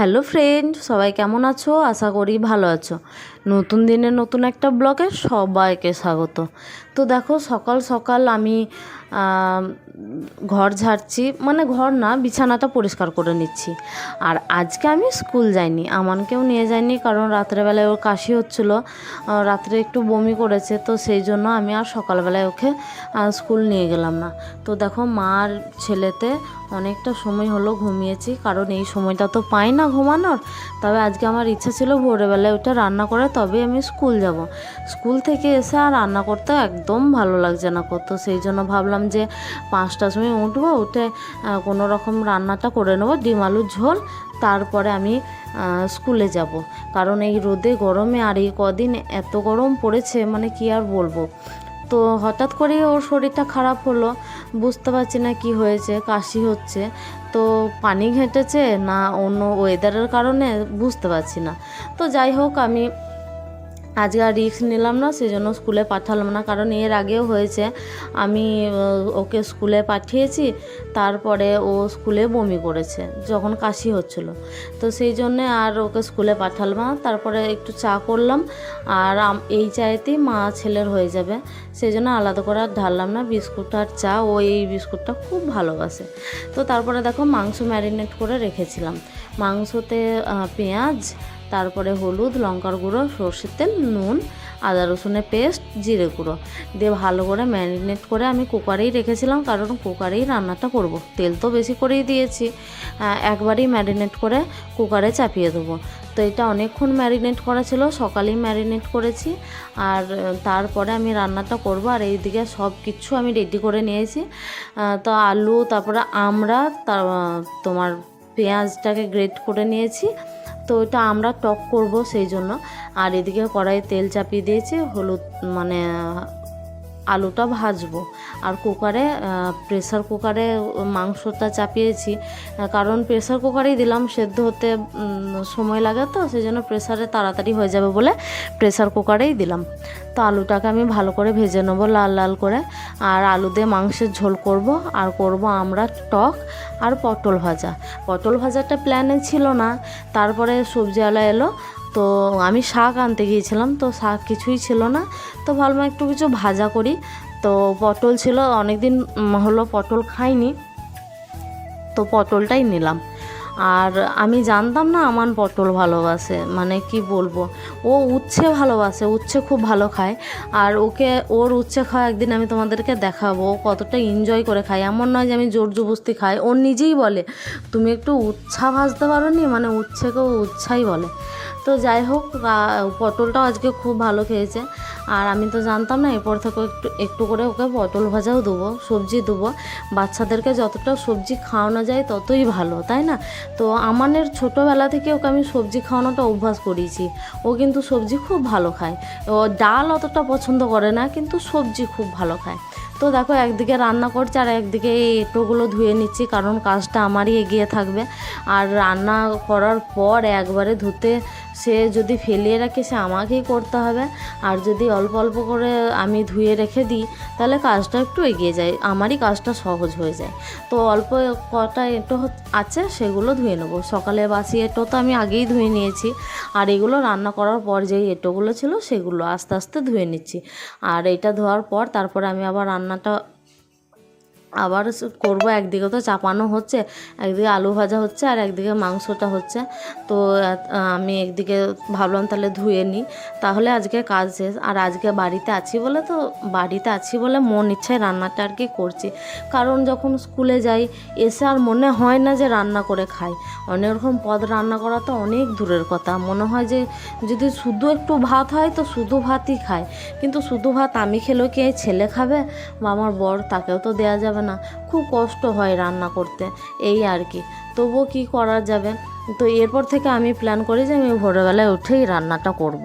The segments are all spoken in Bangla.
হ্যালো ফ্রেন্ড সবাই কেমন আছো? আশা করি ভালো আছো। নতুন দিনে নতুন একটা ব্লগে সবাইকে স্বাগত। তো দেখো, সকাল সকাল আমি ঘর ঝাড়ছি মানে ঘর না, বিছানাটা পরিষ্কার করে নিচ্ছি। আর আজকে আমি স্কুল যাইনি, আমানকেও নিয়ে যাইনি, কারণ রাত্রেবেলায় ওর কাশি হচ্ছিল রাত্রে একটু বমি করেছে, তো সেই জন্য আমি আর সকালবেলায় ওকে স্কুল নিয়ে গেলাম না। তো দেখো মার ছেলেতে অনেকটা সময় হলো ঘুমিয়েছি, কারণ এই সময়টা তো পাই না ঘুমানোর, তবে আজকে আমার ইচ্ছা ছিল ভোরবেলায় ওটা রান্না করে তবে আমি স্কুল যাব। স্কুল থেকে এসে আর রান্না করতে একদম ভালো লাগছে না করতো সেই জন্য ভাবলাম যে পাঁচটার সময় উঠবো, উঠে কোনো রকম রান্নাটা করে নেব, ডিম, আলুর ঝোল, তারপরে আমি স্কুলে যাব। কারণ এই রোদে, গরমে আর এই কদিন এত গরম পড়েছে মানে কি আর বলব? তো হঠাৎ করে ওর শরীরটা খারাপ হলো, বুঝতে পারছি না কি হয়েছে, কাশি হচ্ছে। তো পানি ঘেঁটেছে, না অন্য ওয়েদারের কারণে বুঝতে পারছি না। তো যাই হোক, আমি আজকে আর রিস্ক নিলাম না সেই জন্য স্কুলে পাঠালাম না। কারণ এর আগেও হয়েছে, আমি ওকে স্কুলে পাঠিয়েছি, তারপরে ও স্কুলে বমি করেছে, যখন কাশি হচ্ছিল। তো সেই জন্যে আর ওকে স্কুলে পাঠালাম না, তারপরে একটু চা করলাম, আর এই চায়েতেই মা ছেলের হয়ে যাবে। সেই জন্য আলাদা করে আর ঢাললাম না, বিস্কুট আর চা, ও এই বিস্কুটটা খুব ভালোবাসে। তো তারপরে দেখো মাংস ম্যারিনেট করে রেখেছিলাম। মাংসতে পেঁয়াজ তারপরে হলুদ, লঙ্কার গুঁড়ো, সর্ষের তেল, নুন, আদা রসুনের পেস্ট, জিরে গুঁড়ো। দিয়ে ভালো করে ম্যারিনেট করে আমি কুকারেই রেখেছিলাম, কারণ কুকারেই রান্নাটা করব। তেল তো বেশি করেই দিয়েছি। একবারেই ম্যারিনেট করে কুকারে চাপিয়ে দেবো। তো এটা অনেকক্ষণ ম্যারিনেট করা ছিল, সকালেই ম্যারিনেট করেছি। আর তারপরে আমি রান্নাটা করব, আর এইদিকে সব কিছু আমি রেডি করে নিয়েছি। তো আলু, তারপরে আমরা তোমার পেঁয়াজটাকে গ্রেট করে নিয়েছি। তো এটা আমরা টক করব সেই জন্য। আর এদিকে কড়াইয়ে তেল চাপিয়ে দিয়েছি, হলুদ মানে আলুটা ভাজবো। আর কুকারে প্রেসার কুকারে মাংসটা চাপিয়েছি। কারণ প্রেসার কুকারেই দিলাম, সেদ্ধ হতে সময় লাগে তো সেই জন্য প্রেসারে তাড়াতাড়ি হয়ে যাবে বলে প্রেসার কুকারেই দিলাম। তো আলুটাকে আমি ভালো করে ভেজে নেব লাল লাল করে। আর আলু দিয়ে মাংসের ঝোল করব। আর করব আমরা টক আর পটল ভাজা। পটল ভাজাটা প্ল্যানে ছিল না। তারপরে সবজিওয়ালা এলো। তো আমি শাক আনতে গিয়েছিলাম, তো শাক কিছুই ছিল না। তো ভাবলাম একটু কিছু ভাজা করি। তো পটল ছিল অনেক দিন হলো পটল খাইনি। তো পটলটাই নিলাম। আর আমি জানতাম না আমার পটল ভালোবাসে মানে কি বলব? ও উচ্ছে ভালোবাসে, উচ্ছে খুব ভালো খায়। আর ওকে, ওর উচ্ছে খাওয়া একদিন আমি তোমাদেরকে দেখাবো। কতটা এনজয় করে খায়। এমন নয় যে আমি জোর জবস্তি খাই। ও নিজেই বলে, তুমি একটু উচ্ছা ভাজতে পারো নি মানে উচ্ছেকেও উচ্ছাই বলে। তো যাই হোক পটলটাও আজকে খুব ভালো খেয়েছে। আর আমি তো জানতাম না, এরপর থেকে একটু একটু করে ওকে পটল ভাজাও দেবো, সবজি দেবো। বাচ্চাদেরকে যতটা সবজি খাওয়ানো যায় ততই ভালো, তাই না? তো আমানের ছোটোবেলা থেকে ওকে আমি সবজি খাওয়ানোটা অভ্যাস করিয়েছি। ও কিন্তু সবজি খুব ভালো খায়। ও ডাল অতটা পছন্দ করে না, কিন্তু সবজি খুব ভালো খায়। তো দেখো, একদিকে রান্না করছে আর একদিকে এই এঁটোগুলো ধুয়ে নিচ্ছি, কারণ কাজটা আমারই এগিয়ে থাকবে। আর রান্না করার পর একবারে ধুতে সে যদি ফেলিয়ে রাখে, সে আমাকেই করতে হবে। আর যদি অল্প অল্প করে আমি ধুয়ে রেখে দিই, তাহলে কাজটা একটু এগিয়ে যায়, আমারই কাজটা সহজ হয়ে যায়। তো অল্প কটা এঁটো আছে, সেগুলো ধুয়ে নেব। সকালে বাসি এঁটো তো আমি আগেই ধুয়ে নিয়েছি। আর এগুলো রান্না করার পর যেই এঁটোগুলো ছিল, সেগুলো আস্তে আস্তে ধুয়ে নিচ্ছি। আর এটা ধোয়ার পর, তারপরে আমি আবার রান্নাটা আবার করব, একদিকে তো চাপানো হচ্ছে, একদিকে আলু ভাজা হচ্ছে আর একদিকে মাংসটা হচ্ছে। তো আমি একদিকে ভাবলাম তাহলে ধুয়ে নিই। তাহলে আজকে কাজ শেষ, আর আজকে বাড়িতে আছি বলে তো, বাড়িতে আছি বলে মন ইচ্ছায় রান্নাটা আর কি করছি। কারণ যখন স্কুলে যাই, এসে আর মনে হয় না যে রান্না করে খাই। অনেক রকম পদ রান্না করা তো অনেক দূরের কথা। মনে হয় যে, যদি শুধু একটু ভাত হয় তো শুধু ভাতই খায়। কিন্তু শুধু ভাত আমি খেলেও কি ছেলে খাবে? বা আমার বর তাকেও তো দেওয়া যাবে না খুব কষ্ট হয় রান্না করতে, এই আর কি। তবুও কি করা যাবে? তো এরপর থেকে আমি প্ল্যান করি যে আমি ভোরবেলায় উঠেই রান্নাটা করব,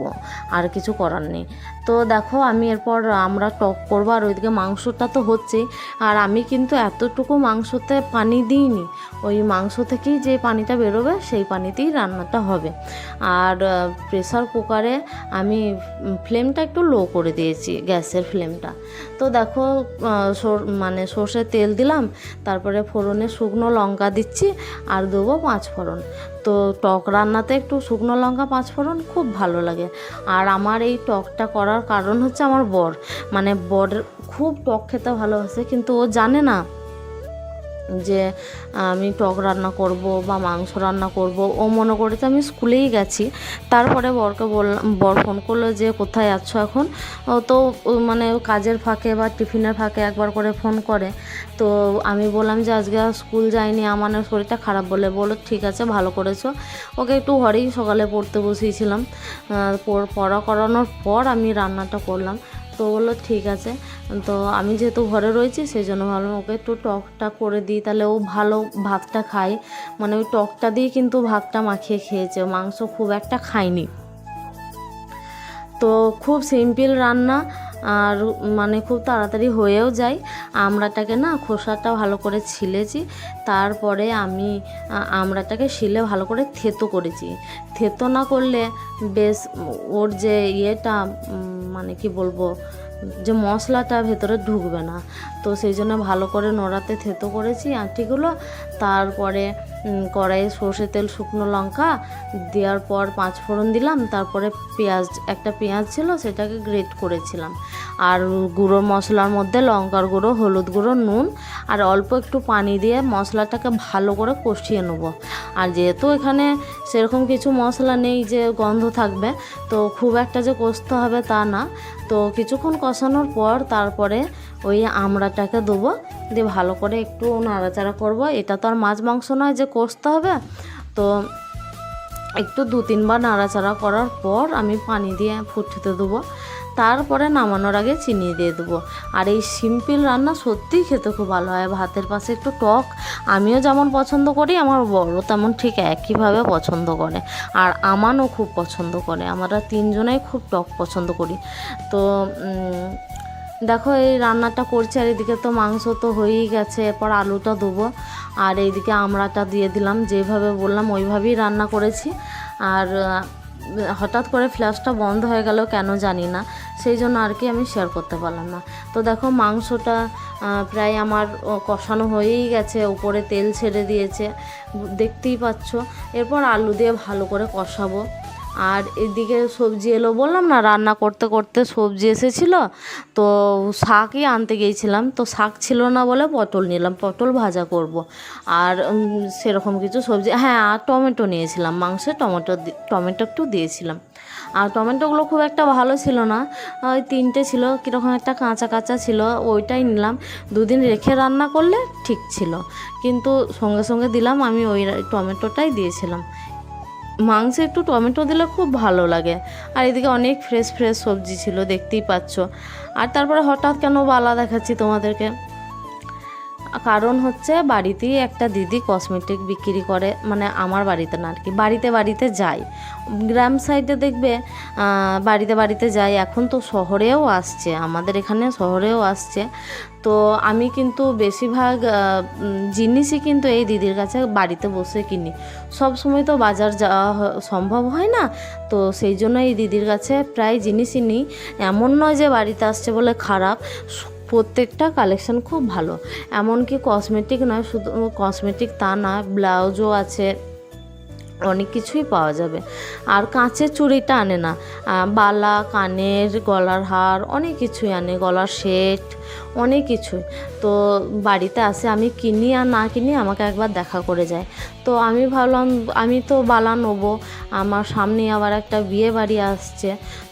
আর কিছু করার নেই। তো দেখো, আমি এরপর আমরা টক করব, আর ওইদিকে মাংসটা তো হচ্ছেই। আর আমি কিন্তু এতটুকু মাংসতে পানি দিইনি, ওই মাংস থেকেই যে পানিটা বেরোবে, সেই পানিতেই রান্নাটা হবে। আর প্রেসার কুকারে আমি ফ্লেমটা একটু লো করে দিয়েছি, গ্যাসের ফ্লেমটা তো দেখো মানে সর্ষের তেল দিলাম তারপরে ফোড়নে শুকনো লঙ্কা দিচ্ছি আর দেবো পাঁচ ফোড়ন। তো টক রান্নাতে একটু শুকনো লঙ্কা, পাঁচ ফোড়ন খুব ভালো লাগে। আর আমার এই টকটা করার কারণ হচ্ছে আমার বর। মানে বর খুব টক খেতে ভালোবাসে, কিন্তু ও জানে না যে, আমি টক রান্না করব বা মাংস রান্না করব। ও মনে করেছে আমি স্কুলেই গেছি। তারপরে বরকে বললাম বর ফোন করল যে, কোথায় আছো এখন? তো মানে কাজের ফাঁকে বা টিফিনের ফাঁকে একবার করে ফোন করে। তো আমি বললাম যে, আজকে স্কুল যাইনি, আমার শরীরটা খারাপ বলে। বলো ঠিক আছে, ভালো করেছ। ওকে একটু ঘরেই সকালে পড়তে বসিয়েছিলাম। পড়া করানোর পর আমি রান্নাটা করলাম। তো বলল, ঠিক আছে। তো আমি যেহেতু ঘরে রয়েছি সেই জন্য ভাবলাম ওকে একটু টকটা করে দিই। তাহলে ও ভালো ভাতটা খায়। মানে ওই টকটা দিয়ে কিন্তু ভাতটা মাখিয়ে খেয়েছে। মাংস খুব একটা খায়নি। তো খুব সিম্পল রান্না। আর মানে খুব তাড়াতাড়ি হয়েও যায়। আমড়াটাকে না খোসাটা ভালো করে ছিলেছি, তারপরে আমি আমড়াটাকে শিলে ভালো করে থেতো করেছি। থেতো না করলে বেশ ওর যে ইয়েটা মানে কি বলব, যে মশলাটা ভেতরে ঢুকবে না। তো সেই জন্য ভালো করে নোড়াতে থেতো করেছি, আঁটিগুলো। তারপরে কড়াইয়ে সর্ষে তেল, শুকনো লঙ্কা দেওয়ার পর পাঁচ ফোড়ন দিলাম, তারপরে পেঁয়াজ, একটা পেঁয়াজ ছিল সেটাকে গ্রেট করেছিলাম। আর গুঁড়ো মশলার মধ্যে লঙ্কার গুঁড়ো, হলুদ গুঁড়ো, নুন আর অল্প একটু পানি দিয়ে মশলাটাকে ভালো করে কষিয়ে নেব। আর যেহেতু এখানে সেরকম কিছু মশলা নেই যে গন্ধ থাকবে, তো খুব একটা যে কষতে হবে তা না। তো কিছুক্ষণ কষানোর পর তারপরে ওই আমড়াটাকে দেবো দিয়ে ভালো করে একটু নাড়াচাড়া করব। এটা তো আর মাছ মাংস নয় যে কষতে হবে। তো একটু দু তিনবার নাড়াচাড়া করার পর আমি পানি দিয়ে ফুটতে দেবো। তারপরে নামানোর আগে চিনি দিয়ে দেবো। আর এই সিম্পল রান্না সত্যিই খেতে খুব ভালো হয়। ভাতের পাশে একটু টক। আমিও যেমন পছন্দ করি, আমার বড় তেমন ঠিক একইভাবে পছন্দ করে। আর আমানও খুব পছন্দ করে। আমরা তিনজনেই খুব টক পছন্দ করি। তো দেখো, এই রান্নাটা করছি আর এদিকে তো মাংস তো হয়েই গেছে, এরপর আলুটা দেবো আর এইদিকে আমড়াটা দিয়ে দিলাম, যেভাবে বললাম ওইভাবেই রান্না করেছি। আর হঠাৎ করে ফ্ল্যাশটা বন্ধ হয়ে গেল, কেন জানি না। সেই জন্য আর কি আমি শেয়ার করতে পারলাম না। তো দেখো, মাংসটা প্রায় আমার কষানো হয়েই গেছে, উপরে তেল ছেড়ে দিয়েছে। দেখতেই পাচ্ছ, এরপর আলু দিয়ে ভালো করে কষাবো। আর এদিকে সবজি এলো বললাম না, রান্না করতে করতে সবজি এসেছিল, তো শাকই আনতে গিয়েছিলাম, তো শাক ছিল না বলে পটল নিলাম, পটল ভাজা করব। আর সেরকম কিছু সবজি হ্যাঁ আর টমেটো নিয়েছিলাম, মাংসে টমেটো টমেটো একটু দিয়েছিলাম। আর টমেটোগুলো খুব একটা ভালো ছিল না, ওই তিনটে ছিল, কীরকম একটা কাঁচা কাঁচা ছিল, ওইটাই নিলাম। দুদিন রেখে রান্না করলে ঠিক ছিল, কিন্তু সঙ্গে সঙ্গে দিলাম, আমি ওই টমেটোটাই দিয়েছিলাম। মাংসে একটু টমেটো দিলে খুব ভালো লাগে। আর এদিকে অনেক ফ্রেশ ফ্রেশ সবজি ছিল, দেখতেই পাচ্ছ। আর তারপরে হঠাৎ কেন বালা দেখাচ্ছি তোমাদেরকে? কারণ হচ্ছে বাড়িতেই একটা দিদি কসমেটিক বিক্রি করে মানে আমার বাড়িতে না আর কি বাড়িতে বাড়িতে যায়। গ্রাম সাইডে দেখবে বাড়িতে বাড়িতে যায়, এখন তো শহরেও আসছে, আমাদের এখানে শহরেও আসছে। তো আমি কিন্তু বেশিরভাগ জিনিসই কিন্তু এই দিদির কাছে বাড়িতে বসে কিনি। সব সময় তো বাজার যাওয়া সম্ভব হয় না, তো সেই জন্য এই দিদির কাছে প্রায় জিনিসই নিই। এমন নয় যে বাড়িতে আসছে বলে খারাপ প্রত্যেকটা কালেকশন খুব ভালো। এমনকি কসমেটিক নয়, শুধু কসমেটিক তা না, ব্লাউজও আছে, অনেক কিছুই পাওয়া যাবে। আর কাঁচের চুড়িটা আনে না। বালা, কানের গলার হার, অনেক কিছুই আনে, গলার সেট অনেক কিছুই। তো বাড়িতে আসে, আমি কিনি আর না কিনি আমাকে একবার দেখা করে যায়। তো আমি ভাবলাম, আমি তো বালা নেব। আমার সামনে আবার একটা বিয়ে বাড়ি আসছে।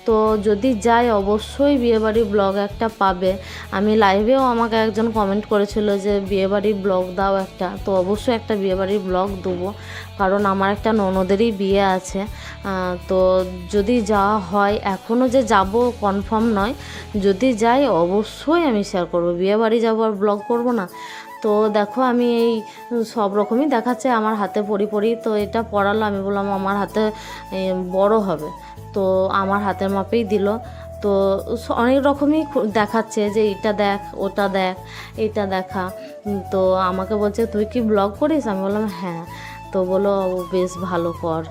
তো যদি যাই, অবশ্যই বিয়েবাড়ির ব্লগ একটা পাবে। আমি লাইভেও আমাকে একজন কমেন্ট করেছিল যে বিয়েবাড়ির ব্লগ দাও একটা। তো অবশ্যই একটা বিয়েবাড়ির ব্লগ দেবো। কারণ আমার একটা ননদেরই বিয়ে আছে। তো যদি যাওয়া হয় এখনও যে যাব কনফার্ম নয়। যদি যাই, অবশ্যই আমি শেয়ার করব। বিয়েবাড়ি যাব আর ব্লগ করব না। তো দেখো আমি এই সব রকমই দেখাচ্ছে, আমার হাতে পরি পড়ি তো এটা পড়ালো আমি বললাম আমার হাতে বড় হবে। তো আমার হাতের মাপেই দিল। তো অনেক রকমই দেখাচ্ছে যে এটা দেখ, ওটা দেখ, এটা দেখা। তো আমাকে বলছে, তুই কি ব্লগ করিস? আমি বললাম হ্যাঁ। তো বলো, "ও বেশ ভালো কর।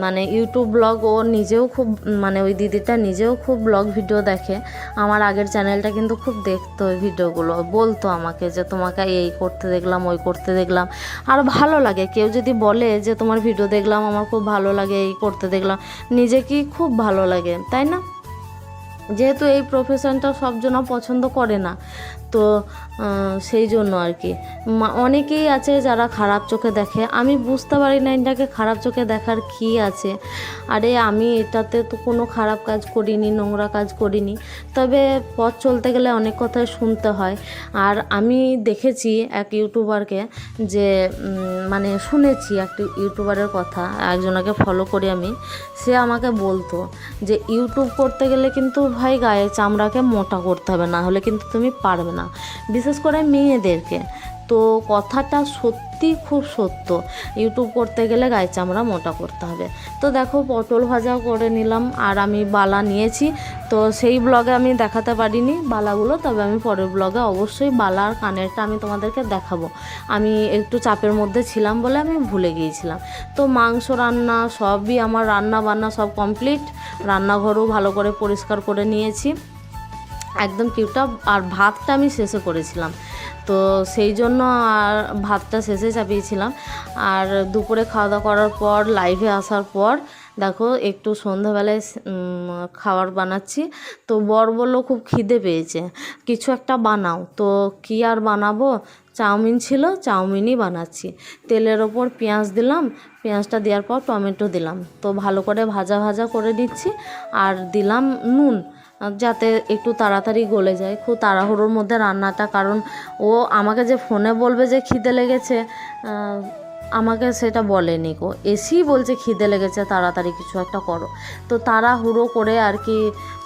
মানে ইউটিউব ব্লগ, ও নিজেও খুব মানে ওই দিদিটা নিজেও খুব ব্লগ ভিডিও দেখে। আমার আগের চ্যানেলটা কিন্তু খুব দেখতো ওই ভিডিওগুলো। বলতো আমাকে যে, তোমাকে এই করতে দেখলাম, ওই করতে দেখলাম। আর ভালো লাগে। কেউ যদি বলে যে, তোমার ভিডিও দেখলাম, আমার খুব ভালো লাগে, এই করতে দেখলাম। নিজে কি খুব ভালো লাগে, তাই না? যেহেতু এই প্রফেশনটা সবজন পছন্দ করে না। তো সেই জন্য আর কি। অনেকেই আছে যারা খারাপ চোখে দেখে। আমি বুঝতে পারি না এটাকে খারাপ চোখে দেখার কী আছে। আরে, আমি এটাতে তো কোনো খারাপ কাজ করিনি, নোংরা কাজ করিনি। তবে পথ চলতে গেলে অনেক কথাই শুনতে হয়। আর আমি দেখেছি এক ইউটিউবারকে যে মানে শুনেছি একটি ইউটিউবারের কথা, একজনকে ফলো করি আমি। সে আমাকে বলতো যে ইউটিউব করতে গেলে কিন্তু ভাই গায়ে চামড়াকে মোটা করতে হবে, না হলে কিন্তু তুমি পারবে না। বিশেষ করে মেয়েদেরকে। তো কথাটা সত্যি খুব সত্য। ইউটিউব করতে গেলে গায়ে চামড়া মোটা করতে হবে। তো দেখো, পটল ভাজা করে নিলাম, আর আমি বালা নিয়েছি। তো সেই ব্লগে আমি দেখাতে পারিনি বালাগুলো, তবে আমি পরের ব্লগে অবশ্যই বালা আর কানেরটা আমি তোমাদেরকে দেখাবো। আমি একটু চাপের মধ্যে ছিলাম বলে আমি ভুলে গিয়েছিলাম। তো মাংস রান্না সবই আমার রান্না বান্না সব কমপ্লিট রান্নাঘরও ভালো করে পরিষ্কার করে নিয়েছি। একদম কিউটা আর ভাতটা আমি শেষে করেছিলাম। তো সেই জন্য আর ভাতটা শেষে চাপিয়েছিলাম। আর দুপুরে খাওয়া দাওয়া করার পর লাইভে আসার পর, দেখো একটু সন্ধ্যাবেলায় খাবার বানাচ্ছি। তো বর বলল, খুব খিদে পেয়েছে। কিছু একটা বানাও। তো কী আর বানাবো? চাউমিন ছিল, চাউমিনই বানাচ্ছি। তেলের ওপর পেঁয়াজ দিলাম। পেঁয়াজটা দেওয়ার পর টমেটো দিলাম। তো ভালো করে ভাজা ভাজা করে দিচ্ছি আর দিলাম নুন। যাতে একটু তাড়াতাড়ি গলে যায়। খুব তাড়াহুড়োর মধ্যে রান্নাটা, কারণ ও আমাকে যে ফোনে বলবে যে খিদে লেগেছে আমাকে সেটা বলেনি গো। এসেই বলছে খিদে লেগেছে, তাড়াতাড়ি কিছু একটা করো। তো তাড়াহুড়ো করে আর কি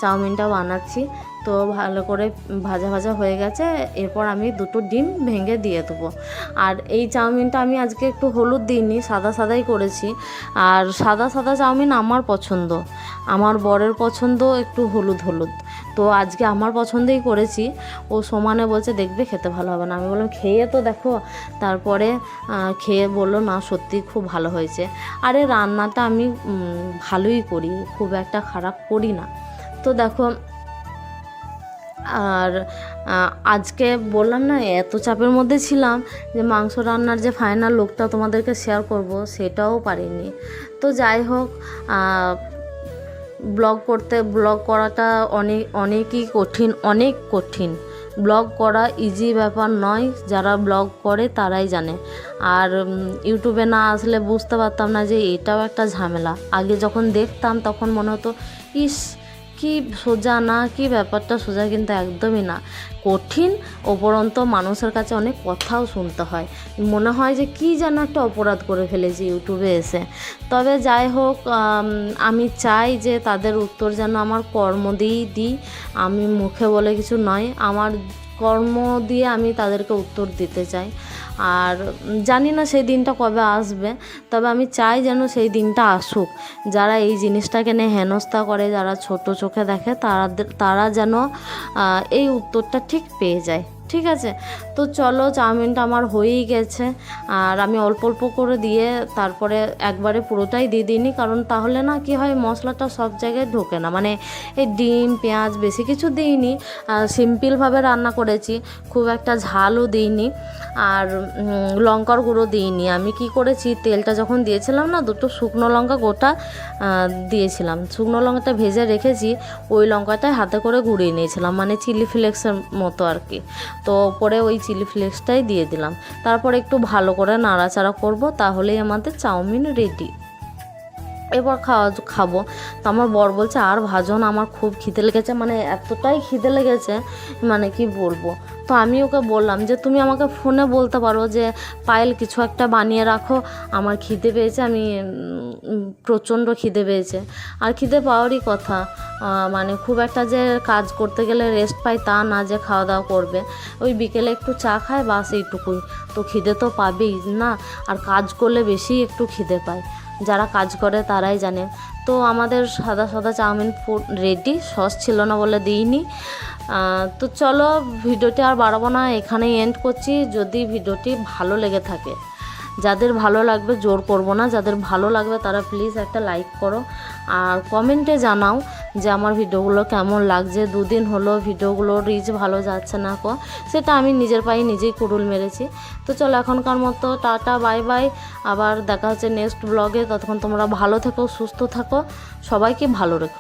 চাউমিনটা বানাচ্ছি। তো ভালো করে ভাজা ভাজা হয়ে গেছে। এরপর আমি দুটো ডিম ভেঙে দিয়ে দেবো। আর এই চাউমিনটা আমি আজকে একটু হলুদ দিইনি, সাদা সাদাই করেছি। আর সাদা সাদা চাউমিন আমার পছন্দ। আমার বরের পছন্দ একটু হলুদ হলুদ। তো আজকে আমার পছন্দেই করেছি। ও সমানে বলছে, দেখবে, খেতে ভালো হবে না। আমি বললাম, খেয়ে তো দেখো। তারপরে খেয়ে বলল, না, সত্যি খুব ভালো হয়েছে। আরে, রান্নাটা আমি ভালোই করি। খুব একটা খারাপ করি না। তো দেখো আর আজকে বললাম না, এত চাপের মধ্যে ছিলাম যে মাংস রান্নার যে ফাইনাল লুকটা তোমাদেরকে শেয়ার করব, সেটাও পারিনি। তো যাই হোক ব্লগ করতে ব্লগ করাটা অনেক অনেকই কঠিন, অনেক কঠিন। ব্লগ করা ইজি ব্যাপার নয়, যারা ব্লগ করে তারাই জানে। আর ইউটিউবে না আসলে বুঝতে পারতাম না যে এটাও একটা ঝামেলা। আগে যখন দেখতাম, তখন মনে হতো, ইস কি সোজা না, কি ব্যাপারটা সোজা কিন্তু একদমই না। কঠিন ওপরন্ত মানুষের কাছে অনেক কথাও শুনতে হয়। মনে হয় যে কি যেন একটা অপরাধ করে ফেলেছি ইউটিউবে এসে। তবে যাই হোক আমি চাই যে তাদের উত্তর যেন আমার কর্ম দিয়েই দিই। আমি মুখে বলে কিছু নয়, আমার কর্ম দিয়ে আমি তাদেরকে উত্তর দিতে চাই। আর জানি না সেই দিনটা কবে আসবে, তবে আমি চাই যেন সেই দিনটা আসুক। যারা এই জিনিসটাকে নিয়ে হেনস্থা করে, যারা ছোট চোখে দেখে তারা তারা যেন এই উত্তরটা ঠিক পেয়ে যায়। ঠিক আছে? তো চলো, চাউমিনটা আমার হয়েই গেছে। আর আমি অল্প অল্প করে দিয়ে তারপরে একবারে পুরোটাই দিয়ে দিইনি, কারণ তাহলে না কি হয়, মশলাটা সব জায়গায় ঢোকে না। মানে এই ডিম, পেঁয়াজ বেশি কিছু দিইনি সিম্পলভাবে রান্না করেছি, খুব একটা ঝালও দিইনি। আর লঙ্কার গুঁড়ো দিইনি। আমি কি করেছি, তেলটা যখন দিয়েছিলাম না, দুটো শুকনো লঙ্কা গোটা দিয়েছিলাম। শুকনো লঙ্কাটা ভেজে রেখেছি, ওই লঙ্কাটাই হাতে করে গুঁড়িয়ে নিয়েছিলাম মানে চিলি ফ্লেক্সের মতো আর কি। তো পরে ওই চিলি ফ্লেক্সটাই দিয়ে দিলাম। তারপর একটু ভালো করে নাড়াচাড়া করব, তাহলেই আমাদের চাউমিন রেডি এবার খাওয়া খাব। তো আমার বর বলছে, আর ভাজন আমার খুব খিদে লেগেছে। মানে এতটাই খিদে লেগেছে মানে কি বলব? তো আমি ওকে বললাম যে, তুমি আমাকে ফোনে বলতে পারো যে, পায়েল কিছু একটা বানিয়ে রাখো। আমার খিদে পেয়েছে, আমি প্রচণ্ড খিদে পেয়েছে। আর খিদে পাওয়ারই কথা মানে খুব একটা যে কাজ করতে গেলে রেস্ট পাই তা না, যে খাওয়া দাওয়া করবে। ওই বিকেলে একটু চা খায়, বাস এইটুকুই। তো খিদে তো পাবেই না, আর কাজ করলে বেশি একটু খিদে পায়। যারা কাজ করে তারাই জানে। তো আমাদের সাদা সাদা চাউমিন রেডি সস ছিল না বলে দিইনি। তো চলো ভিডিওটি আর বাড়াবো না, এখানেই এন্ড করছি। যদি ভিডিওটি ভালো লেগে থাকে, যাদের ভালো লাগবে জোর করব না, যাদের ভালো লাগবে তারা প্লিজ একটা লাইক করো। আর কমেন্টে জানাও যে আমার ভিডিওগুলো কেমন লাগছে, দুদিন হলো ভিডিওগুলো রিচ ভালো যাচ্ছে না কো, সেটা আমি নিজের পায়ে নিজেই কুড়ুল মেরেছি। তো চলো এখনকার মতো টাটা বাই বাই আবার দেখা হচ্ছে নেক্সট ব্লগে ততক্ষণ তোমরা ভালো থেকো, সুস্থ থাকো, সবাইকে ভালো রেখো।